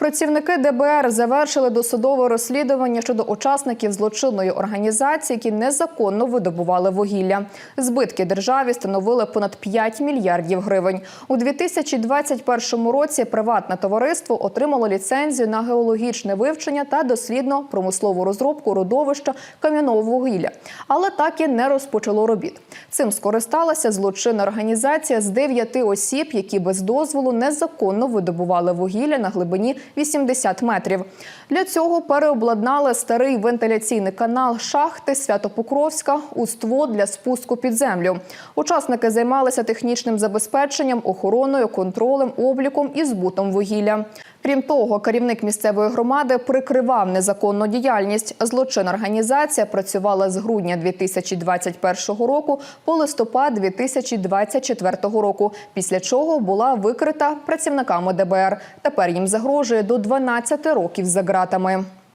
Працівники ДБР завершили досудове розслідування щодо учасників злочинної організації, які незаконно видобували вугілля. Збитки державі становили понад 5 мільярдів гривень. У 2021 році приватне товариство отримало ліцензію на геологічне вивчення та дослідно-промислову розробку родовища кам'яного вугілля, але так і не розпочало робіт. Цим скористалася злочинна організація з дев'яти осіб, які без дозволу незаконно видобували вугілля на глибині 80 метрів. Для цього переобладнали старий вентиляційний канал шахти Святопокровська у ство для спуску під землю. Учасники займалися технічним забезпеченням, охороною, контролем, обліком і збутом вугілля. Крім того, керівник місцевої громади прикривав незаконну діяльність. Злочинна організація працювала з грудня 2021 року по листопад 2024 року, після чого була викрита працівниками ДБР. Тепер їм загрожує до 12 років за ґратами.